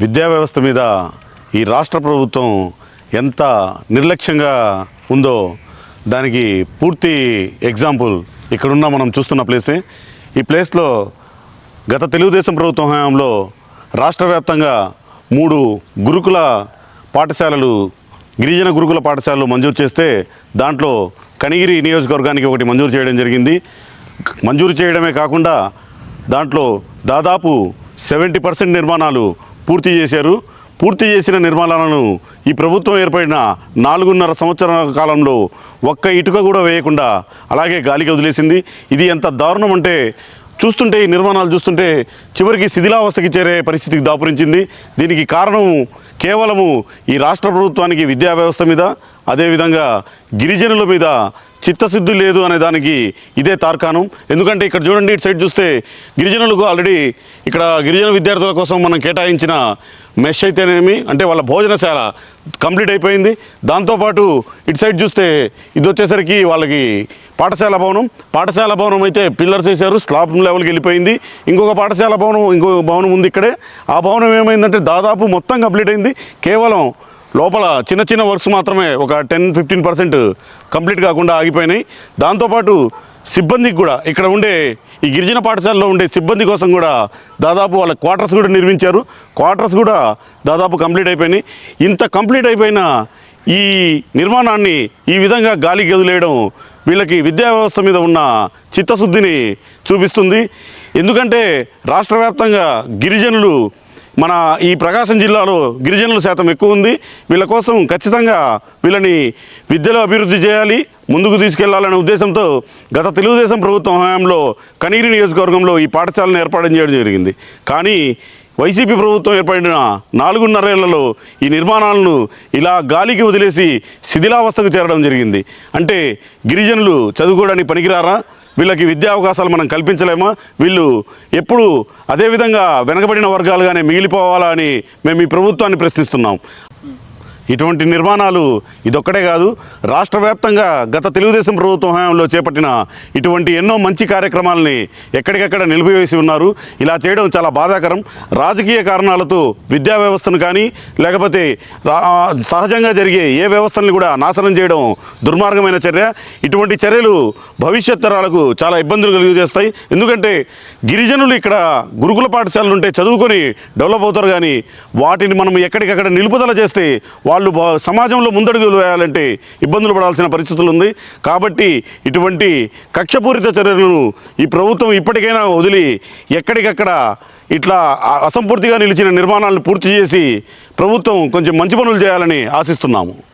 విద్యా వ్యవస్థ మీద ఈ రాష్ట్ర ప్రభుత్వం ఎంత నిర్లక్ష్యంగా ఉందో దానికి పూర్తి ఎగ్జాంపుల్ ఇక్కడున్న మనం చూస్తున్న ప్లేసే ఈ ప్లేస్లో గత తెలుగుదేశం ప్రభుత్వం హయాంలో రాష్ట్ర వ్యాప్తంగా మూడు గురుకుల పాఠశాలలు గిరిజన గురుకుల పాఠశాలలు మంజూరు చేస్తే దాంట్లో కనిగిరి నియోజకవర్గానికి ఒకటి మంజూరు చేయడం జరిగింది. మంజూరు చేయడమే కాకుండా దాంట్లో దాదాపు సెవెంటీ పర్సెంట్ నిర్మాణాలు పూర్తి చేశారు. పూర్తి చేసిన నిర్మాణాలను ఈ ప్రభుత్వం ఏర్పడిన నాలుగున్నర సంవత్సరాల కాలంలో ఒక్క ఇటుక కూడా వేయకుండా అలాగే గాలికి వదిలేసింది. ఇది ఎంత దారుణం అంటే చూస్తుంటే ఈ నిర్మాణాలు చూస్తుంటే చివరికి శిథిలావస్థకి చేరే పరిస్థితికి దాపురించింది. దీనికి కారణం కేవలము ఈ రాష్ట్ర ప్రభుత్వానికి విద్యా వ్యవస్థ మీద అదేవిధంగా గిరిజనుల మీద చిత్తశుద్ధి లేదు అనే దానికి ఇదే తార్కాణం. ఎందుకంటే ఇక్కడ చూడండి ఇటు సైడ్ చూస్తే గిరిజనులకు ఆల్రెడీ ఇక్కడ గిరిజన విద్యార్థుల కోసం మనం కేటాయించిన మెష్ అయితేనేమి అంటే వాళ్ళ భోజనశాల కంప్లీట్ అయిపోయింది. దాంతోపాటు ఇటు సైడ్ చూస్తే ఇది వచ్చేసరికి వాళ్ళకి పాఠశాల భవనం. పాఠశాల భవనం అయితే పిల్లర్స్ వేశారు స్లాబ్ లెవెల్కి వెళ్ళిపోయింది. ఇంకొక పాఠశాల భవనం ఇంకొక భవనం ఉంది ఇక్కడే. ఆ భవనం ఏమైందంటే దాదాపు మొత్తం కంప్లీట్ అయింది. కేవలం లోపల చిన్న చిన్న వర్క్స్ మాత్రమే ఒక టెన్ ఫిఫ్టీన్ పర్సెంట్ కంప్లీట్ కాకుండా ఆగిపోయినాయి. దాంతోపాటు సిబ్బందికి కూడా ఇక్కడ ఉండే ఈ గిరిజన పాఠశాలలో ఉండే సిబ్బంది కోసం కూడా దాదాపు వాళ్ళ క్వార్టర్స్ కూడా నిర్మించారు. క్వార్టర్స్ కూడా దాదాపు కంప్లీట్ అయిపోయినాయి. ఇంత కంప్లీట్ అయిపోయిన ఈ నిర్మాణాన్ని ఈ విధంగా గాలికి వదిలేయడం వీళ్ళకి విద్యా వ్యవస్థ మీద ఉన్న చిత్తశుద్ధిని చూపిస్తుంది. ఎందుకంటే రాష్ట్ర వ్యాప్తంగా గిరిజనులు మన ఈ ప్రకాశం జిల్లాలో గిరిజనుల శాతం ఎక్కువ ఉంది. వీళ్ళ కోసం ఖచ్చితంగా వీళ్ళని విద్యలో అభివృద్ధి చేయాలి ముందుకు తీసుకెళ్ళాలనే ఉద్దేశంతో గత తెలుగుదేశం ప్రభుత్వం హయాంలో కనీరి నియోజకవర్గంలో ఈ పాఠశాలను ఏర్పాటు చేయడం జరిగింది. కానీ వైసీపీ ప్రభుత్వం ఏర్పడిన నాలుగున్నరేళ్ళలో ఈ నిర్మాణాలను ఇలా గాలికి వదిలేసి శిథిలావస్థకు చేరడం జరిగింది. అంటే గిరిజనులు చదువుకోవడానికి పనికిరారా? వీళ్ళకి విద్యా అవకాశాలు మనం కల్పించలేమా? వీళ్ళు ఎప్పుడు అదేవిధంగా వెనకబడిన వర్గాలుగానే మిగిలిపోవాలా అని మేము ఈ ప్రభుత్వాన్ని ప్రశ్నిస్తున్నాం. ఇటువంటి నిర్మాణాలు ఇదొక్కటే కాదు. రాష్ట్ర వ్యాప్తంగా గత తెలుగుదేశం ప్రభుత్వం హయాంలో చేపట్టిన ఇటువంటి ఎన్నో మంచి కార్యక్రమాలని ఎక్కడికక్కడ నిలిపివేసి ఉన్నారు. ఇలా చేయడం చాలా బాధాకరం. రాజకీయ కారణాలతో విద్యా వ్యవస్థను కానీ లేకపోతే సహజంగా జరిగే ఏ వ్యవస్థను కూడా నాశనం చేయడం దుర్మార్గమైన చర్య. ఇటువంటి చర్యలు భవిష్యత్ తరాలకు చాలా ఇబ్బందులు కలిగజేస్తాయి. ఎందుకంటే గిరిజనులు ఇక్కడ గురుకుల పాఠశాలలు ఉంటే చదువుకొని డెవలప్ అవుతారు కానీ వాటిని మనం ఎక్కడికక్కడ నిలుపుదల చేస్తే వాళ్ళు బా- సమాజంలో ముందడుగులు వేయాలంటే ఇబ్బందులు పడాల్సిన పరిస్థితులు ఉంది. కాబట్టి ఇటువంటి కక్షపూరిత చర్యలను ఈ ప్రభుత్వం ఇప్పటికైనా వదిలి ఎక్కడికక్కడ ఇట్లా అసంపూర్తిగా నిలిచిన నిర్మాణాలను పూర్తి చేసి ప్రభుత్వం కొంచెం మంచి పనులు చేయాలని ఆశిస్తున్నాము.